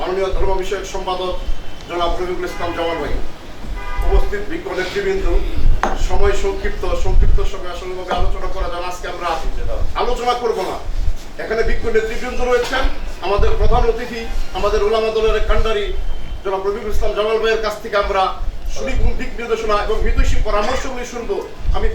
মাননীয় ধর্ম বিষয়ক সম্পাদক জনাব রবিকুল ইসলাম জামাল ভাই। উপস্থিত বিজ্ঞ নেতৃবৃন্দ, সময় সংক্ষিপ্ত সংক্ষিপ্ত সময় আসলভাবে আলোচনা করা যান, আজকে আমরা আলোচনা করব না। এখানে বিজ্ঞ নেতৃবৃন্দ রয়েছেন, আমাদের প্রধান অতিথি, আমাদের ওলামা দলের কান্ডারি জনাব রবিকুল ইসলাম জামাল ভাইয়ের কাছ থেকে আমরা সুনিপুণ দিক নির্দেশনা এবং বিদেশি পরামর্শগুলি শুনব। আমি